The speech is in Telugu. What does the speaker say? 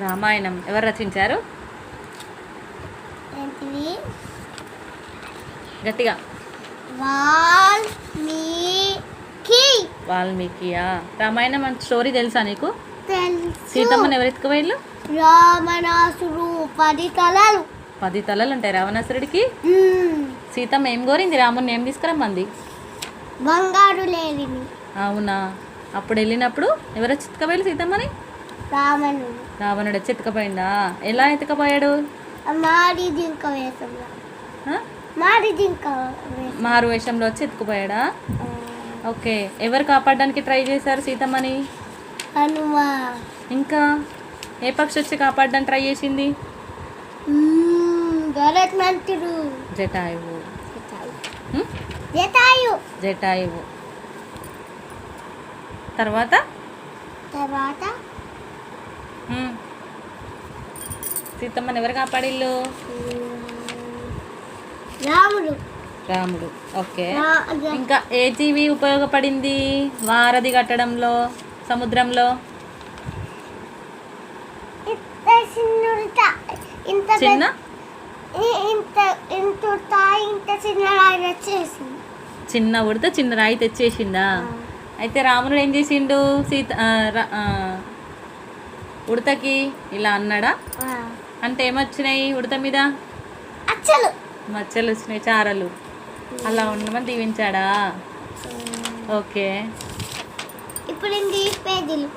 రామాయణం ఎవరు రచించారు? గట్టిగా. వాల్మీకి. వాల్మీకియా? రామాయణం అంటే స్టోరీ తెలుసా నీకు? సీతమ్మని ఎవరు ఎత్తుకుపోయిళ్ళు రామనాసురు పది తలలు. పది తలలు ఉంటాయి రావణాసురుడికి? మ్మ్. సీతమ్మ ఏం కోరింది? రాముని ఏం తీసుకురమ్మంది? బంగారు లేడిని. అవునా? అప్పుడు వెళ్ళినప్పుడు ఎవరు వచ్చి ఎత్తుకపోయారు సీతమ్మని? రావణుడు. వచ్చి ఎత్తుకపోయిందా ఎలా జింక జింక వేసం మారు వేషంలో వచ్చి ఎత్తుకుపోయాడా ఓకే ఎవరు కాపాడడానికి ట్రై చేశారు సీతమ్మని? హనుమా. ఇంకా ఏ పక్షి వచ్చి కాపాడడానికి ట్రై చేసింది? జటాయువు. జటాయు హ్మ్? జటాయు జటాయువు. తర్వాత? తర్వాత. సీతమ్మని ఎవరు కాపాడిల్లు. రాముడు. రాముడు. ఓకే. ఇంకా ఏ జీవి ఉపయోగపడింది? వారధి కట్టడంలో సముద్రంలో? చిన్న? చిన్న ఉడత చిన్న రాయి తెచ్చేసిందా? అయితే రాముడు ఏం చేసిండు? సీత ఉడతకి ఇలా అన్నాడా. అంటే ఏమొచ్చినాయి ఉడత మీద? మచ్చలు వచ్చినాయి చారలు. అలా ఉండమని దీవించాడా? ఓకే. ఇప్పుడు పేజీలు.